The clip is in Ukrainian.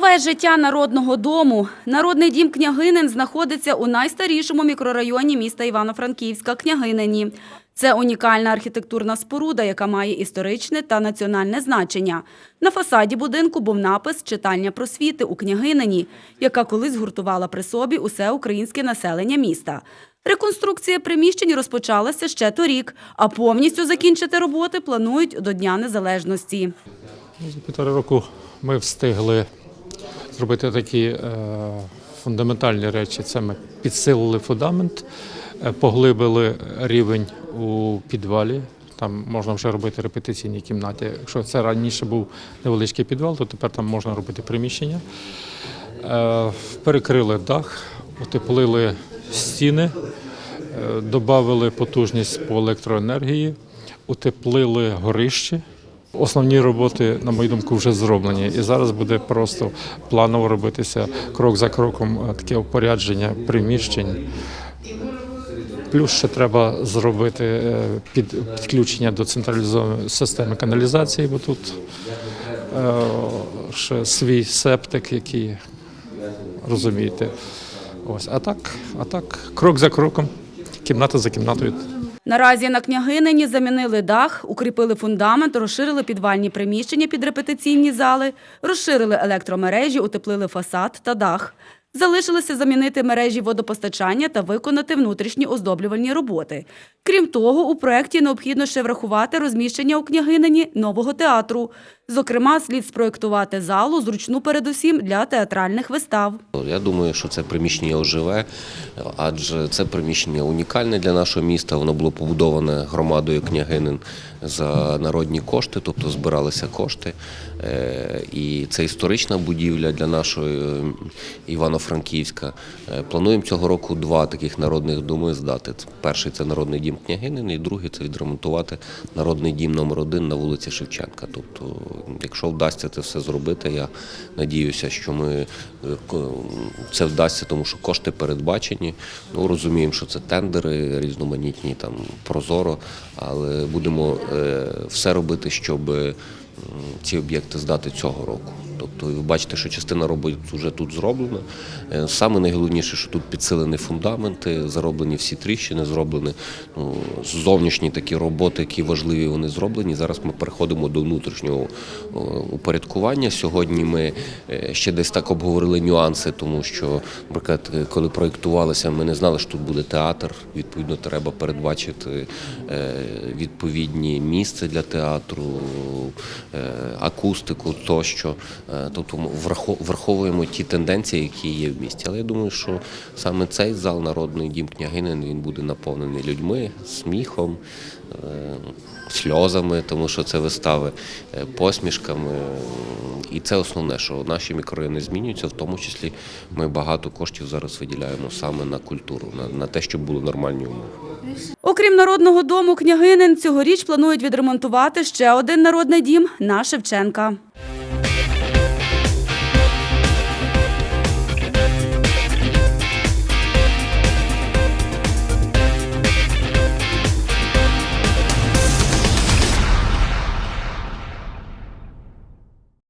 Це життя народного дому. Народний дім Княгинин знаходиться у найстарішому мікрорайоні міста Івано-Франківська Княгинині. Це унікальна архітектурна споруда, яка має історичне та національне значення. На фасаді будинку був напис «Читальня просвіти у Княгинині», яка колись гуртувала при собі усе українське населення міста. Реконструкція приміщень розпочалася ще торік, а повністю закінчити роботи планують до Дня Незалежності. За півтора року ми встигли зробити такі е, фундаментальні речі. Це ми підсилили фундамент, е, поглибили рівень у підвалі. Там можна вже робити репетиційні кімнаті. Якщо це раніше був невеличкий підвал, то тепер там можна робити приміщення. Е, перекрили дах, утеплили стіни, додали потужність по електроенергії, утеплили горище. Основні роботи, на мою думку, вже зроблені. І зараз буде просто планово робитися крок за кроком е, таке опорядження приміщень. Плюс ще треба зробити е, під, підключення до централізованої системи каналізації, бо тут е, ще свій септик, який розумієте. Ось, а так, а так, крок за кроком, кімната за кімнатою. Наразі на княгинині замінили дах, укріпили фундамент, розширили підвальні приміщення під репетиційні зали, розширили електромережі, утеплили фасад та дах. Залишилося замінити мережі водопостачання та виконати внутрішні оздоблювальні роботи. Крім того, у проєкті необхідно ще врахувати розміщення у княгинині нового театру. Зокрема, слід спроєктувати залу, зручну передусім для театральних вистав. Я думаю, що це приміщення оживе, адже це приміщення унікальне для нашого міста. Воно було побудоване громадою княгинин за народні кошти, тобто збиралися кошти. Е, І це історична будівля для нашої е, Івано-Франківська. Е, Плануємо цього року два таких народних доми здати. Перший це народний дім княгинин, і другий це відремонтувати народний дім номер один на вулиці Шевченка. Тобто, якщо вдасться це все зробити, я надіюся, що ми е, це вдасться, тому що кошти передбачені. Ну розуміємо, що це тендери різноманітні, там прозоро, але будемо е, все робити, щоб ці об'єкти здати цього року. Тобто ви бачите, що частина робот вже тут зроблена. Е, Саме найголовніше, що тут підсилені фундаменти, зароблені всі тріщини, зроблені ну, зовнішні такі роботи, які важливі, вони зроблені. Зараз ми переходимо до внутрішнього упорядкування. Сьогодні ми е, ще десь так обговорили нюанси, тому що, наприклад, е, коли проєктувалися, ми не знали, що тут буде театр. Відповідно, треба передбачити відповідні місце для театру, акустику тощо. Е, Тобто враховуємо ті тенденції, які є в місті. Але я думаю, що саме цей зал Народний дім княгинин він буде наповнений людьми, сміхом, е, сльозами, тому що це вистави, е, посмішками. І це основне, що наші мікрорайони змінюються, в тому числі ми багато коштів зараз виділяємо саме на культуру, на, на те, щоб були нормальні умови. Окрім народного дому княгинин, цьогоріч планують відремонтувати ще один народний дім на Шевченка.